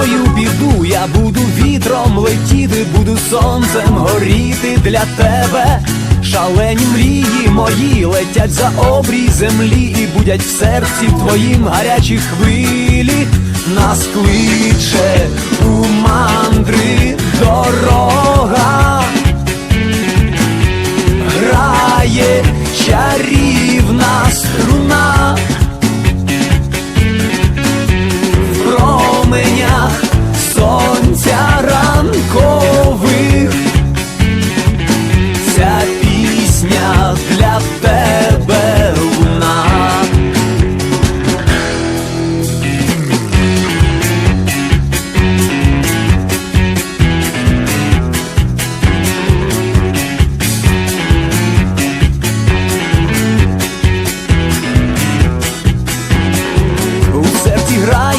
Тобою піду, я буду вітром летіти, буду сонцем горіти для тебе. Шалені мрії мої летять за обрій землі і будять в серці твоїм гарячі хвилі. Нас кличе у мандри дорога, грає чарівна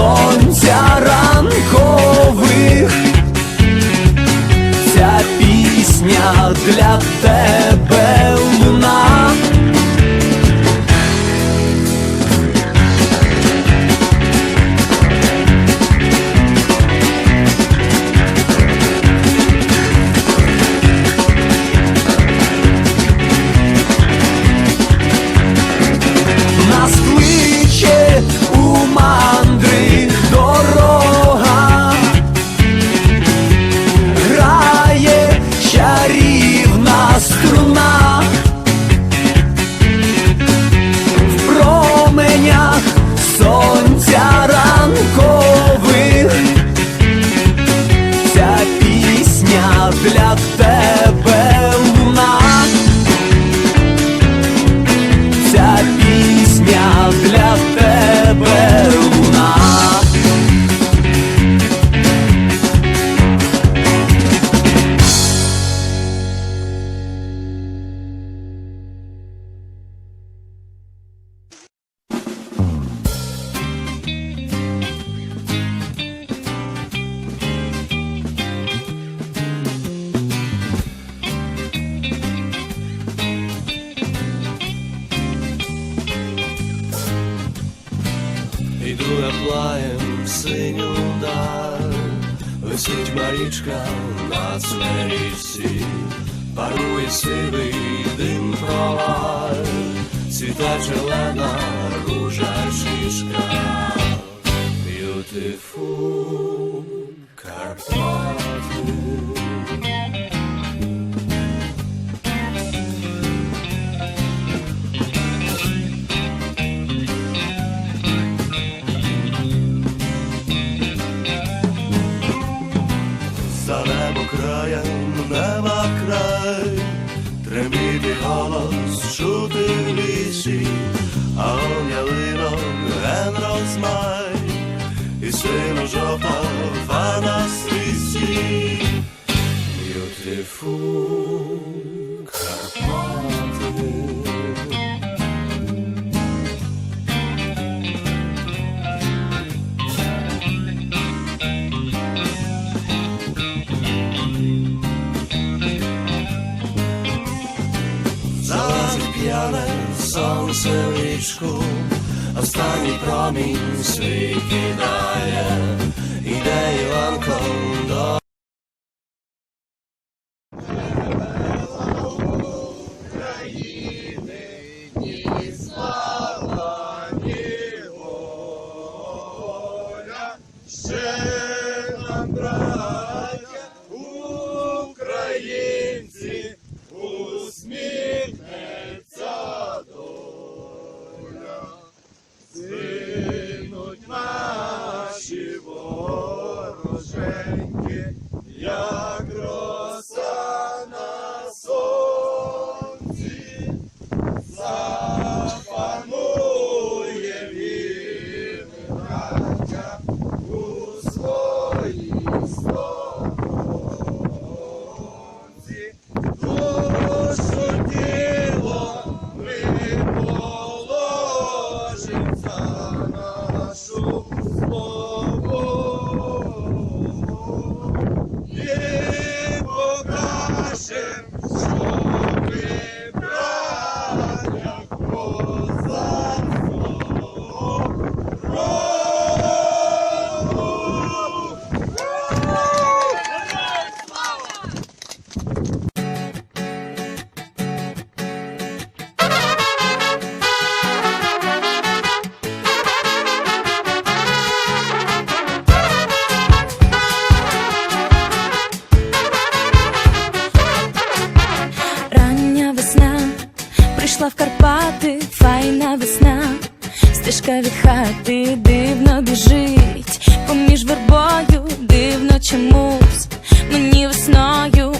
сонця ранкових. Ця пісня для тебе висить марічка на смерічці, парує сивий дим проваль, цвіта челена ружа шишка, Beautiful Карпати. Край, треміти голос чути в лісі, а он ялинок ген розмай, і сину жопа фана свісі. Beautiful п'яне сонце в річку, останній промінь свій кидає, іде Іванком до Прийшла Oh. Стежка від хати дивно біжить, поміж вербою дивно чомусь. Мені весною